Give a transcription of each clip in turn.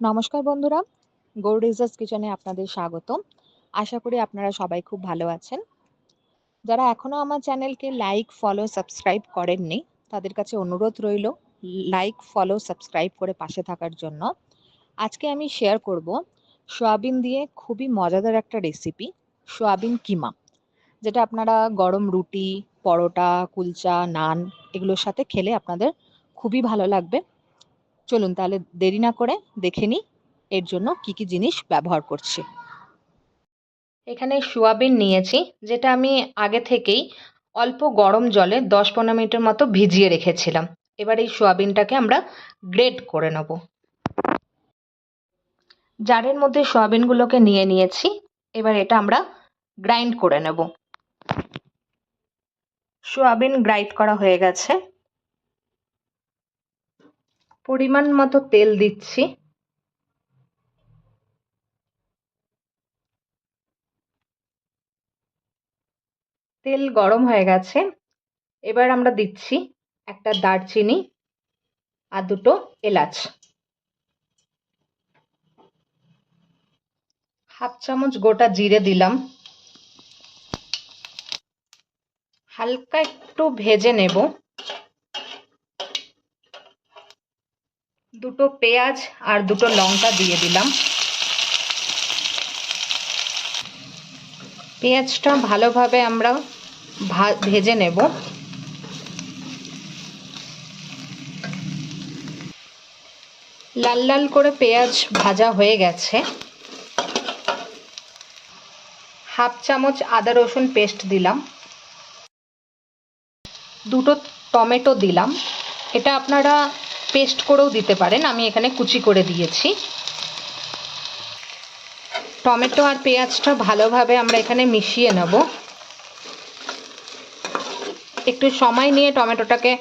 নমস্কার বন্ধুরা গৌরিজাস কিচেনে আপনাদের স্বাগত আশা করি আপনারা সবাই খুব ভালো আছেন। যারা এখনও আমার চ্যানেলকে লাইক ফলো সাবস্ক্রাইব করেননি, তাদের কাছে অনুরোধ রইল লাইক ফলো সাবস্ক্রাইব করে পাশে থাকার জন্য। আজকে আমি শেয়ার করব সোয়াবিন দিয়ে খুবই মজাদার একটা রেসিপি সোয়াবিন কিমা, যেটা আপনারা গরম রুটি, পরোটা, কুলচা, নান, এগুলোর সাথে খেলে আপনাদের খুবই ভালো লাগবে। চলুন তাহলে দেরি না করে দেখে নিই এর জন্য কি কি জিনিস ব্যবহার করছি। এখানে সোয়াবিন নিয়েছি, যেটা আমি আগে থেকেই অল্প গরম জলে দশ পনেরো মিনিটের মতো ভিজিয়ে রেখেছিলাম। এবার এই সোয়াবিনটাকে আমরা গ্রেট করে নেব। জারের মধ্যে সোয়াবিনগুলোকে নিয়ে নিয়েছি, এবার এটা আমরা গ্রাইন্ড করে নেব। সোয়াবিন গ্রাইন্ড করা হয়ে গেছে। পরিমাণ মতো তেল দিচ্ছি। তেল গরম হয়ে গেছে। এবার আমরা দিচ্ছি একটা দারচিনি আর দুটো এলাচ। হাফ চামচ গোটা জিরে দিলাম। হালকা একটু ভেজে নেব। দুটো পেঁয়াজ আর দুটো লঙ্কা দিয়ে দিলাম। পেঁয়াজটা ভালোভাবে আমরা ভেজে নেব। লাল লাল করে পেঁয়াজ ভাজা হয়ে গেছে। হাফ চামচ আদা রসুন পেস্ট দিলাম। দুটো টমেটো দিলাম। এটা আপনারা পেস্ট করেও দিতে পারেন। আমি এখানে কুচি করে দিয়েছি। টমেটো আর পেঁয়াজটা ভালোভাবে আমরা এখানে মিশিয়ে নেব। একটু সময় নিয়ে টমেটোটাকে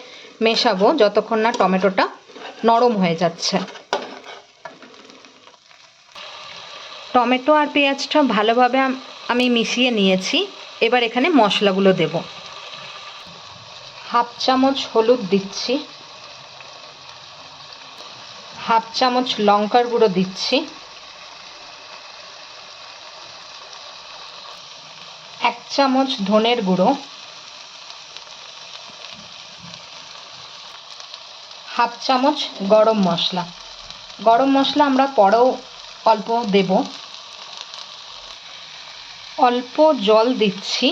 মেশাবো, যতক্ষণ না টমেটোটা নরম হয়ে যাচ্ছে। টমেটো আর পেঁয়াজটা ভালোভাবে আমি মিশিয়ে নিয়েছি। এবার এখানে মশলাগুলো দেব। হাফ চামচ হলুদ দিচ্ছি। হাফ চামচ লঙ্কার গুঁড়ো দিচ্ছি। এক চামচ ধনের গুঁড়ো। হাফ চামচ গরম মশলা। গরম মশলা আমরা পরেও অল্প দেব। অল্প জল দিচ্ছি।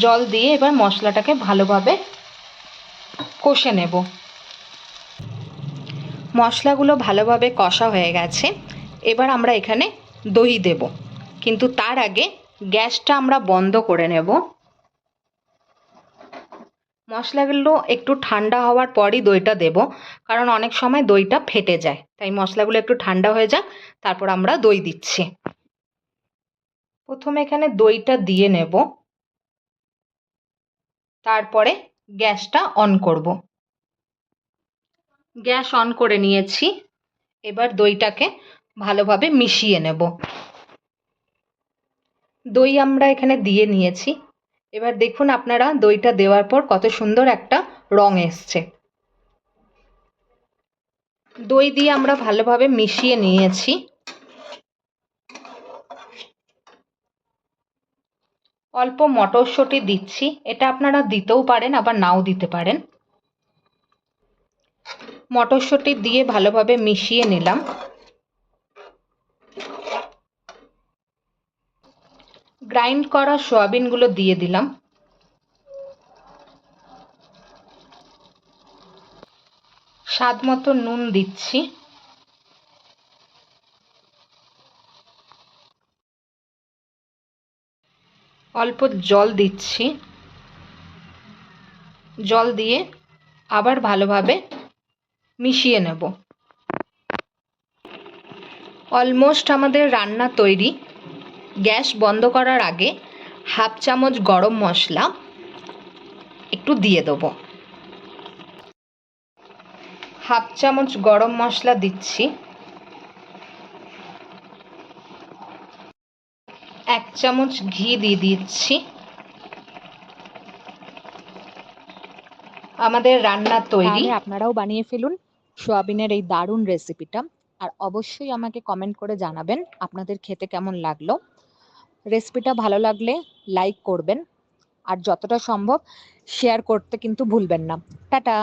জল দিয়ে এবার মশলাটাকে ভালোভাবে কষে নেব। মশলাগুলো ভালোভাবে কষা হয়ে গেছে। এবার আমরা এখানে দই দেব। কিন্তু তার আগে গ্যাসটা আমরা বন্ধ করে নেব। মশলাগুলো একটু ঠান্ডা হওয়ার পরই দইটা দেব, কারণ অনেক সময় দইটা ফেটে যায়। তাই মশলাগুলো একটু ঠান্ডা হয়ে যাক, তারপর আমরা দই দিচ্ছি। প্রথমে এখানে দইটা দিয়ে নেব। তারপরে গ্যাসটা অন করব। গ্যাস অন করে নিয়েছি। এবার দইটাকে ভালোভাবে মিশিয়ে নেব। দই আমরা এখানে দিয়ে নিয়েছি। এবার দেখুন আপনারা দইটা দেওয়ার পর কত সুন্দর একটা রং এসছে। দই দিয়ে আমরা ভালোভাবে মিশিয়ে নিয়েছি। অল্প মটরশুঁটি দিচ্ছি। এটা আপনারা দিতেও পারেন, আবার নাও দিতে পারেন। মটরশুঁটি দিয়ে ভালোভাবে মিশিয়ে নিলাম। গ্রাইন্ড করা সয়াবিনগুলো দিয়ে দিলাম। স্বাদ মতো নুন দিচ্ছি। অল্প জল দিচ্ছি। জল দিয়ে আবার ভালোভাবে মিশিয়ে নেব। অলমোস্ট আমাদের রান্না তৈরি। গ্যাস বন্ধ করার আগে হাফ চামচ গরম মশলা একটু দিয়ে দেবো। হাফ চামচ গরম মশলা দিচ্ছি। এক চামচ ঘি দিয়ে দিচ্ছি। আমাদের রান্না তৈরি। আপনারাও বানিয়ে ফেলুন সোয়াবিনের এই দারুণ রেসিপিটা। আর অবশ্যই আমাকে কমেন্ট করে জানাবেন আপনাদের খেতে কেমন লাগল। রেসিপিটা ভালো লাগলে লাইক করবেন। আর যতটা সম্ভব শেয়ার করতে কিন্তু ভুলবেন না। টাটা!